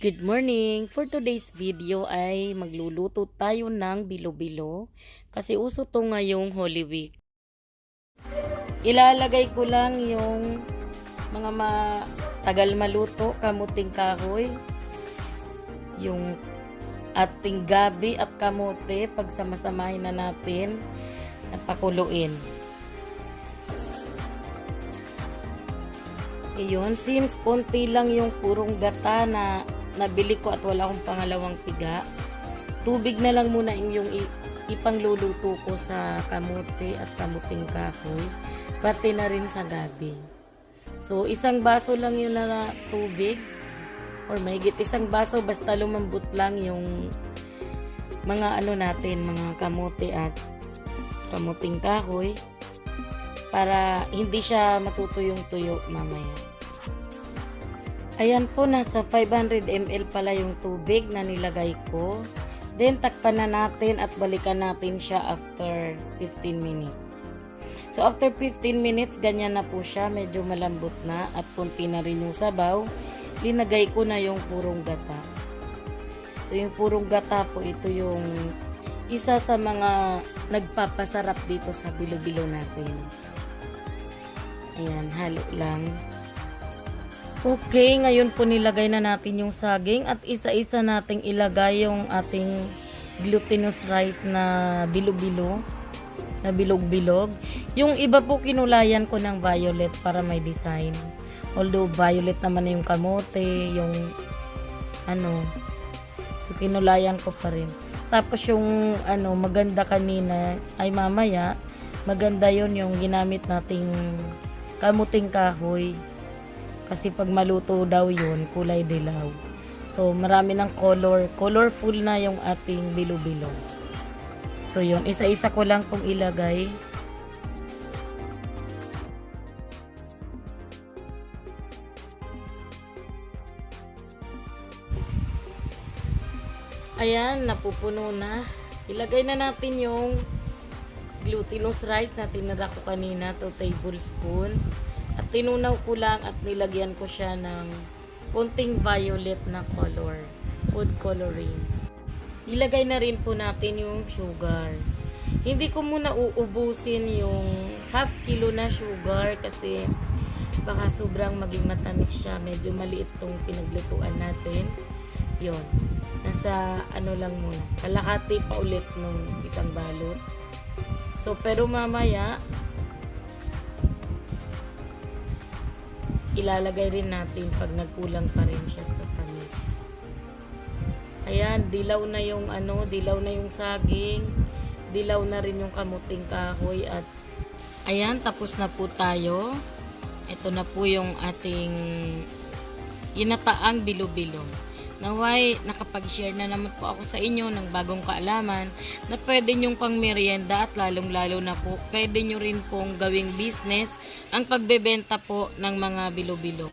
Good morning! For today's video ay magluluto tayo ng bilo-bilo kasi uso to ngayong Holy Week. Ilalagay ko lang yung mga matagal maluto, kamuting kahoy, yung ating gabi at kamote, pagsamasamahin na natin at pakuluin. Ayun, since konti lang yung purong gata na nabili ko at wala akong pangalawang piga, tubig na lang muna yung ipangluluto ko sa kamote at kamuting kahoy, pati na rin sa gabi. So, isang baso lang yun na tubig, or mahigit isang baso, basta lumambot lang yung mga ano natin, mga kamote at kamuting kahoy, para hindi siya matutuyong tuyo mamaya. Ayan po, nasa 500 ml pala yung tubig na nilagay ko. Then, takpan na natin at balikan natin siya after 15 minutes. So, after 15 minutes, ganyan na po siya. Medyo malambot na at kunti na rin yung sabaw. Linagay ko na yung purong gata. So, yung purong gata po, ito yung isa sa mga nagpapasarap dito sa bilo-bilo natin. Ayan, halo lang. Okay, ngayon po nilagay na natin yung saging at isa-isa nating ilagay yung ating glutinous rice na bilo-bilo, na bilog-bilog. Yung iba po kinulayan ko ng violet para may design. Although violet naman na yung kamote, yung ano, so kinulayan ko pa rin. Tapos yung ano, maganda kanina, ay mamaya, maganda yon yung ginamit nating kamuting kahoy. Kasi pag maluto daw yun, kulay dilaw. So, marami ng color. Colorful na yung ating bilo-bilo. So, yun. Isa-isa ko lang kung ilagay. Ayan, napupuno na. Ilagay na natin yung glutinous rice na tinira ko kanina, 2 tablespoon. At tinunaw ko lang at nilagyan ko siya ng konting violet na color, food coloring. Ilagay na rin po natin yung sugar. Hindi ko muna uubusin yung half kilo na sugar kasi baka sobrang maging matamis siya. Medyo maliit tong pinaglutuan natin. Yon. Nasa ano lang muna. Kalahati pa ulit nung isang balot. So, pero mamaya, ilalagay rin natin pag nagkulang pa rin siya sa tamis. Ayan, dilaw na yung ano, dilaw na yung saging, dilaw na rin yung kamuting kahoy at ayan, tapos na po tayo. Ito na po yung ating inataang bilo-bilo. Naway, nakapag-share na naman po ako sa inyo ng bagong kaalaman na pwede nyong pang merienda at lalong-lalo na po pwede nyo rin pong gawing business ang pagbebenta po ng mga bilo-bilo.